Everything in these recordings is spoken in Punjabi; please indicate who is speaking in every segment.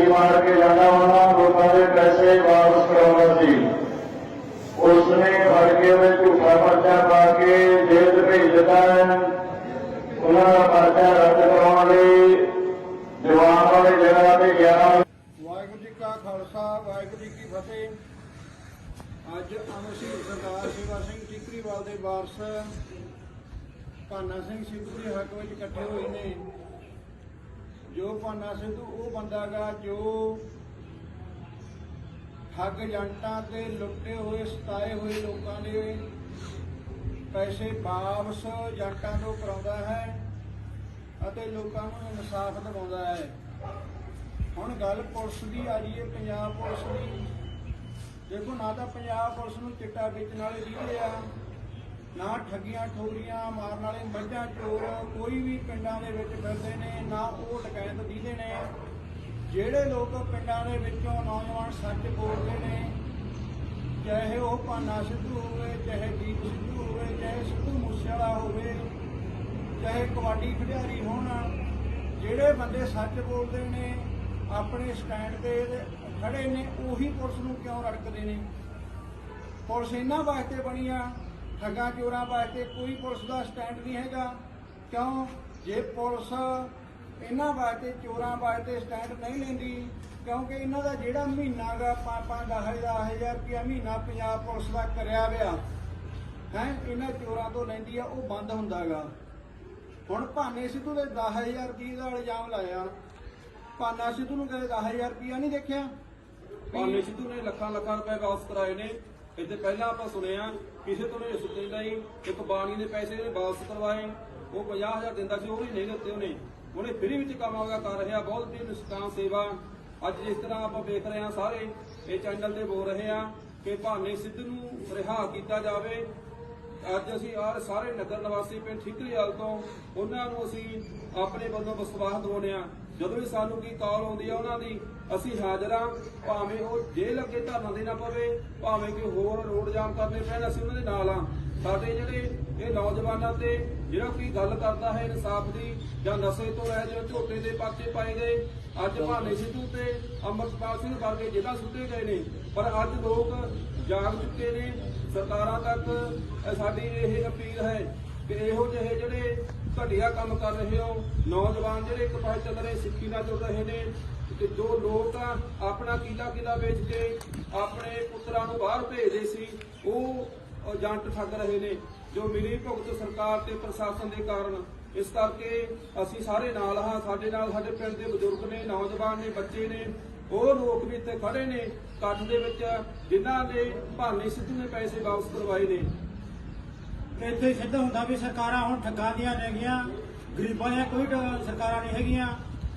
Speaker 1: ਠੇਕੀ ਮਾਰ ਕੇ ਜਾਂਦਾ ਉਹਨਾਂ ਲੋਕਾਂ ਦੇ ਪੈਸੇ ਵਾਪਸ ਕਰਾਉਣਾ ਸੀ। ਉਸ ਨੇ ਫੜ ਕੇ ਉਹਦੇ ਝੂਠਾ ਪਰਚਾ ਪਾ ਕੇ ਜੇਲ੍ਹ ਭੇਜ ਦਿੱਤਾ। ਉਹਨਾਂ ਦਾ ਪਰਚਾ ਰੱਦ ਕਰਾਉਣ ਲਈ ਜਵਾਨ ਵਾਲੇ ਜਗ੍ਹਾ ਤੇ ਗਿਆ।
Speaker 2: ਵਾਹਿਗੁਰੂ ਜੀ ਕਾ ਖਾਲਸਾ, ਵਾਹਿਗੁਰੂ ਜੀ ਕੀ ਫਤਿਹ। ਅੱਜ ਅਮਰਸ਼ੀਰ ਸਰਦਾਰ ਸੇਵਾ ਸਿੰਘ ਟਿਕਰੀਵਾਲ ਦੇ ਵਾਰਸ ਭਾਨਾ ਸਿੰਘ ਸਿੱਧੂ ਦੇ ਹੱਕ ਵਿੱਚ ਇਕੱਠੇ ਹੋਏ ਨੇ। ਜੋ ਭਾਨਾ ਸਿੱਧੂ, ਉਹ ਬੰਦਾ ਗਾ ਜੋ ਠੱਗ ਏਜੰਟਾਂ ਤੇ ਲੁੱਟੇ ਹੋਏ, ਸਤਾਏ ਹੋਏ ਲੋਕਾਂ ਦੇ ਪੈਸੇ ਵਾਪਸ ਏਜੰਟਾਂ ਤੋਂ ਕਰਾਉਂਦਾ ਹੈ ਅਤੇ ਲੋਕਾਂ ਨੂੰ ਇਨਸਾਫ ਦਿਵਾਉਂਦਾ ਹੈ। ਹੁਣ ਗੱਲ ਪੁਲਿਸ ਦੀ ਆ ਰਹੀ ਹੈ, ਪੰਜਾਬ ਪੁਲਿਸ ਦੀ। ਦੇਖੋ ਨਾ ਤਾਂ ਪੰਜਾਬ ਪੁਲਿਸ ਨੂੰ ਚਿੱਟਾ ਵੇਚਣ ਵਾਲੇ ਦੀਦੇ ਆ ਨਾ ਠੱਗੀਆਂ ਠੋਰੀਆਂ ਮਾਰਨ ਵਾਲੇ ਮੱਝਾਂ ਚੋਰ ਕੋਈ ਵੀ ਪਿੰਡਾਂ ਦੇ ਵਿੱਚ ਫਿਰਦੇ ਨੇ, ਨਾ ਉਹ ਡਕੈਤ ਦੀਦੇ ਨੇ। ਜਿਹੜੇ ਲੋਕ ਪਿੰਡਾਂ ਦੇ ਵਿੱਚੋਂ ਨੌਜਵਾਨ ਸੱਚ ਬੋਲਦੇ ਨੇ, ਚਾਹੇ ਉਹ ਭਾਨਾ ਸਿੱਧੂ ਹੋਵੇ, ਚਾਹੇ ਦੀਪ ਸਿੱਧੂ ਹੋਵੇ, ਚਾਹੇ ਸਿੱਧੂ ਮੂਸੇਵਾਲਾ ਹੋਵੇ, ਚਾਹੇ ਕਬੱਡੀ ਖਿਡਾਰੀ ਹੋਣ, ਜਿਹੜੇ ਬੰਦੇ ਸੱਚ ਬੋਲਦੇ ਨੇ, ਆਪਣੇ ਸਟੈਂਡ ਤੇ ਖੜੇ ਨੇ, ਉਹੀ ਪੁਲਿਸ ਨੂੰ ਕਿਉਂ ਰੜਕਦੇ ਨੇ? ਪੁਲਿਸ ਇਹਨਾਂ ਵਾਸਤੇ ਬਣੀ ਆ ਠੱਗਾਂ ਚੋਰਾਂ ਵਾਸਤੇ ਕੋਈ ਪੁਲਿਸ ਦਾ ਸਟੈਂਡ ਨਹੀਂ ਹੈਗਾ। ਕਿਉਂ? ਜੇ ਪੁਲਿਸ ਇਹਨਾਂ ਵਾਸਤੇ, ਚੋਰਾਂ ਵਾਸਤੇ ਸਟੈਂਡ ਨਹੀਂ ਲੈਂਦੀ, ਕਿਉਂਕਿ ਇਹਨਾਂ ਦਾ ਜਿਹੜਾ ਮਹੀਨਾ ਗਾ 5-10 ਰੁਪਇਆ ਮਹੀਨਾ ਪੰਜਾਬ ਪੁਲਿਸ ਦਾ ਕਰਿਆ ਵਿਆ ਹੈ, ਇਹਨਾਂ ਚੋਰਾਂ ਤੋਂ ਲੈਂਦੀ ਆ, ਉਹ ਬੰਦ ਹੁੰਦਾਗਾ ਹੁਣ ਭਾਨੇ ਸਿੱਧੂ ਦੇ 10000 ਰੁਪਏ ਦਾ ਇਲਜ਼ਾਮ ਲਾਇਆ। ਭਾਨਾ ਸਿੱਧੂ ਨੂੰ ਕਦੇ 10000 ਰੁਪਇਆ ਨਹੀਂ ਦੇਖਿਆ?
Speaker 3: ਭਾਨੇ ਸਿੱਧੂ ਨੇ ਲੱਖਾਂ ਲੱਖਾਂ ਰੁਪਏ ਵਾਪਸ ਕਰਾਏ ਨੇ। ਇੱਥੇ ਪਹਿਲਾਂ ਆਪਾਂ ਸੁਣਿਆ ਕਿਸੇ ਤੋਂ ਨਹੀਂ ਸੁੱਤੇ ਨਹੀਂ ਇੱਕ ਬਾਣੀ ਦੇ ਪੈਸੇ ਨੇ ਵਾਪਸ ਕਰਵਾਏ। ਉਹ 50000 ਦਿੰਦਾ ਸੀ, ਉਹ ਵੀ ਨਹੀਂ ਦਿੱਤੇ ਉਹਨੇ। ਉਹਨੇ ਫ੍ਰੀ ਵਿੱਚ ਕੰਮ ਆਗਾ ਕਰ ਰਿਹਾ, ਬਹੁਤ ਦੀ ਨਿਸ਼ਕਾਮ ਸੇਵਾ। ਅੱਜ ਜਿਸ ਤਰ੍ਹਾਂ ਆਪਾਂ ਵੇਖ ਰਹੇ ਹਾਂ ਸਾਰੇ ਇਹ ਚੈਨਲ ਤੇ ਬੋਲ ਰਹੇ ਆ ਕਿ ਭਾਨੇ ਸਿੱਧੂ ਨੂੰ ਰਿਹਾ ਕੀਤਾ ਜਾਵੇ, ਅੱਜ ਅਸੀਂ ਆਹ ਸਾਰੇ ਨਗਰ ਨਿਵਾਸੀ ਪਿੰਡ ਠਿਕਰੀਵਾਲ ਤੋਂ ਉਹਨਾਂ ਨੂੰ ਅਸੀਂ ਆਪਣੇ ਵੱਲੋਂ ਵਿਸ਼ਵਾਸ ਦਿਵਾਉਂਦੇ ਆ ਜਦੋਂ ਵੀ ਸਾਨੂੰ ਕੀ ਕਾਲ ਆਉਂਦੀ ਆ ਉਹਨਾਂ ਦੀ, ਅਸੀਂ ਹਾਜ਼ਰ ਆ ਭਾਵੇਂ ਉਹ ਜੇਲ੍ਹ ਅੱਗੇ ਧਰਨਾ ਦੇਣਾ ਪਵੇ, ਭਾਵੇਂ ਕੋਈ ਹੋਰ ਰੋਡ ਜਾਮ ਕਰਨੇ ਪੈਣ, ਅਸੀਂ ਉਹਨਾਂ ਦੇ ਨਾਲ ਆ ਸਾਡੇ ਜਿਹੜੇ ਇਹ ਨੌਜਵਾਨਾਂ ਤੇ ਜਿਹੜਾ ਕੋਈ ਗੱਲ ਕਰਦਾ ਹੈ ਇਨਸਾਫ ਦੀ, ਜਾਂ ਨਸ਼ੇ ਤੋਂ ਲੈ ਜੋ ਝੋਟੇ ਦੇ ਪਰਚੇ ਪਾਏ ਗਏ, ਅੱਜ ਭਾਨੇ ਸਿੱਧੂ ਤੇ ਅਮਰਪਾਲ ਸਿੰਘ ਵਰਗੇ ਜ਼ਿਲ੍ਹਾ ਸੁੱਟੇ ਗਏ ਨੇ। ਪਰ ਅੱਜ ਲੋਕ ਜਾਗ ਚੁੱਕੇ ਨੇ, ਸਰਕਾਰਾਂ ਤੱਕ ਸਾਡੀ ਇਹ ਅਪੀਲ ਹੈ ਕਿ ਇਹੋ ਜਿਹੇ ਜਿਹੜੇ ਘਟੀਆ ਕੰਮ ਕਰ ਰਹੇ ਹੋ। ਨੌਜਵਾਨ ਜਿਹੜੇ ਇੱਕ ਪਾਸੇ ਚੱਲ ਰਹੇ, ਸਿੱਖੀ ਨਾਲ ਜੁੜ ਰਹੇ ਨੇ, ਤੇ ਜੋ ਲੋਕ ਆ ਆਪਣਾ ਕੀਲਾ ਕੀਲਾ ਵੇਚ ਕੇ ਆਪਣੇ ਪੁੱਤਰਾਂ ਨੂੰ ਬਾਹਰ ਭੇਜਦੇ ਸੀ, ਉਹ ਏਜੰਟ ਠੱਗ ਰਹੇ ਨੇ, ਜੋ ਮਿਲੀ ਭੁਗਤ ਸਰਕਾਰ ਤੇ ਪ੍ਰਸ਼ਾਸਨ ਦੇ ਕਾਰਨ। ਇਸ ਕਰਕੇ ਅਸੀਂ ਸਾਰੇ ਨਾਲ ਹਾਂ, ਸਾਡੇ ਨਾਲ ਸਾਡੇ ਪਿੰਡ ਦੇ ਬਜ਼ੁਰਗ ਨੇ, ਨੌਜਵਾਨ ਨੇ, ਬੱਚੇ ਨੇ, ਉਹ ਲੋਕ ਵੀ ਇੱਥੇ ਖੜੇ ਨੇ, ਇਕੱਠ ਦੇ ਵਿੱਚ ਜਿਨ੍ਹਾਂ ਨੇ ਭਾਨੀ ਸਿੱਧੂ ਨੇ ਪੈਸੇ ਵਾਪਸ ਕਰਵਾਏ ਨੇ।
Speaker 2: ਇੱਥੇ ਸਿੱਧ ਹੁੰਦਾ ਵੀ ਸਰਕਾਰਾਂ ਹੁਣ ਠੱਗਾਂ ਦੀਆਂ ਨੇਗੀਆਂ, ਗਰੀਬਾਂ ਦੀਆਂ ਕੋਈ ਟ- ਸਰਕਾਰਾਂ ਨਹੀਂ ਹੈਗੀਆਂ।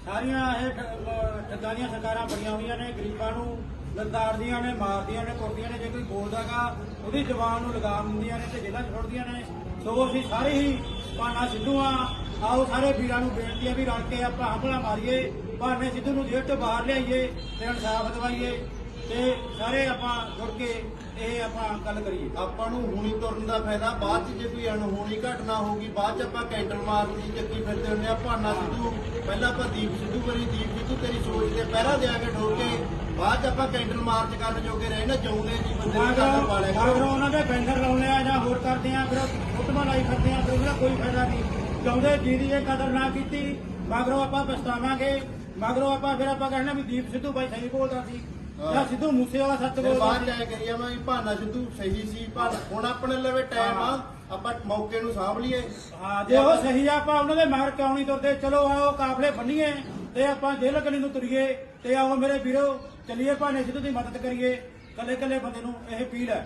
Speaker 2: ਸਾਰੀਆਂ ਇਹ ਠ- ਅਹ ਠੱਗਾਂ ਦੀਆਂ ਸਰਕਾਰਾਂ ਬਣੀਆਂ ਹੋਈਆਂ ਨੇ, ਗਰੀਬਾਂ ਨੂੰ ਲਤਾੜਦੀਆਂ ਨੇ, ਮਾਰਦੀਆਂ ਨੇ, ਕੁੱਟਦੀਆਂ ਨੇ, ਜੇ ਕੋਈ ਬੋਲਦਾਗਾ ਉਹਦੀ ਜ਼ਬਾਨ ਨੂੰ ਲਗਾਮ ਦਿੰਦੀਆਂ ਨੇ ਤੇ ਜੇਲ੍ਹਾਂ 'ਚ ਸੁੱਟਦੀਆਂ ਨੇ। ਸੋ ਅਸੀਂ ਸਾਰੇ ਹੀ ਭਾਨਾ ਸਿੱਧੂ ਆ, ਆਓ ਸਾਰੇ ਵੀਰਾਂ ਨੂੰ ਬੇਨਤੀ ਹੈ ਵੀ ਰਲ ਕੇ ਆਪਾਂ ਹਮਲਾ ਮਾਰੀਏ, ਭਾਨੇ ਸਿੱਧੂ ਨੂੰ ਜੇਲ੍ਹ ਤੋਂ ਬਾਹਰ ਲਿਆਈਏ ਤੇ ਇਨਸਾਫ ਦਿਵਾਈਏ। ਤੇ ਸਾਰੇ ਆਪਾਂ ਜੁੜ ਕੇ ਇਹ ਆਪਾਂ ਗੱਲ ਕਰੀਏ।
Speaker 4: ਆਪਾਂ ਨੂੰ ਹੁਣੀ ਤੁਰਨ ਦਾ ਫਾਇਦਾ ਬਾਅਦ ਚ ਜੇ ਕੋਈ ਅਣਹੋਣੀ ਘਟਨਾ ਹੋਊਗੀ ਬਾਅਦ ਚ ਆਪਾਂ ਕੈਂਟਰ ਮਾਰਨ ਦੀ ਚੱਕੀ ਫਿਰਦੇ ਹੁੰਦੇ ਆ ਭਾਨਾ ਸਿੱਧੂ ਪਹਿਲਾਂ ਆਪਾਂ ਦੀਪ ਸਿੱਧੂ ਕਰੀ ਦੀਪ ਸਿੱਧੂ ਤੇਰੀ ਸੋਚ ਤੇ ਪਹਿਰਾ ਦੇ ਕੇ ਠੋਕ ਕੇ ਬਾਅਦ ਚ ਆਪਾਂ ਕੈਂਟਰ ਮਾਰਚ ਕਰਨ ਜੋਗੇ ਰਹੇ ਨਾ ਜਾਉਂਦੇ ਜੀ ਬੰਦੇ ਨੂੰ ਪਾ ਲਿਆ
Speaker 2: ਅਗਰ ਉਹਨਾਂ ਦੇ ਬੈਂਡਰ ਲਾਉਣੇ ਆ ਜਾਂ ਹੋਰ ਕਰਦੇ ਆ ਫਿਰ ਫੁੱਟਬਾਲ ਲਾਈ ਫਿਰਦੇ ਆ ਫਿਰ ਉਹਦਾ ਕੋਈ ਫਾਇਦਾ ਨਹੀਂ। ਚਾਹੁੰਦੇ ਜਿਹਦੀ ਇਹ ਕਦਰ ਨਾ ਕੀਤੀ ਮਗਰੋਂ ਆਪਾਂ ਪਛਤਾਵਾਂਗੇ ਮਗਰੋਂ ਆਪਾਂ ਫਿਰ ਆਪਾਂ ਕਹਿਣਾ ਵੀ ਦੀਪ ਸਿੱਧੂ ਬਾਈ ਸਹੀ ਬੋਲਦਾ ਸੀ। ਜਾਂ ਸਿੱਧੂ ਮੂਸੇ ਵਾਲਾ ਸੱਚ ਬੋਲਦਾ
Speaker 4: ਬਾਅਦ
Speaker 2: ਸੀ
Speaker 4: ਚ ਆਏ ਕਰੀ ਜਾਵਾਂ ਵੀ ਭਾਨਾ ਸਿੱਧੂ ਸਹੀ ਸੀ ਭਾਨਾ ਹੁਣ ਆਪਣੇ ਲਵੇ ਟਾਈਮ ਆ ਆਪਾਂ ਮੌਕੇ ਨੂੰ ਸਾਂਭ ਲਈਏ।
Speaker 2: ਹਾਂ ਜੇ ਉਹ ਸਹੀ ਆ ਆਪਾਂ ਉਹਨਾਂ ਦੇ ਮਗਰ ਕਿਉਂ ਨਹੀਂ ਤੁਰਦੇ? ਚਲੋ ਆਓ ਕਾਫਲੇ ਬੰਨੀਏ ਤੇ ਆਪਾਂ ਜੇਲ੍ਹ ਕਨੀ ਨੂੰ ਤੁਰੀਏ ਤੇ ਆਓ ਮੇਰੇ ਵੀਰੋ ਚੱਲੀਏ ਭਾਨੇ ਸਿੱਧੂ ਦੀ ਮਦਦ ਕਰੀਏ। ਕੱਲੇ ਕੱਲੇ ਬੰਦੇ ਨੂੰ ਇਹ ਅਪੀਲ ਹੈ।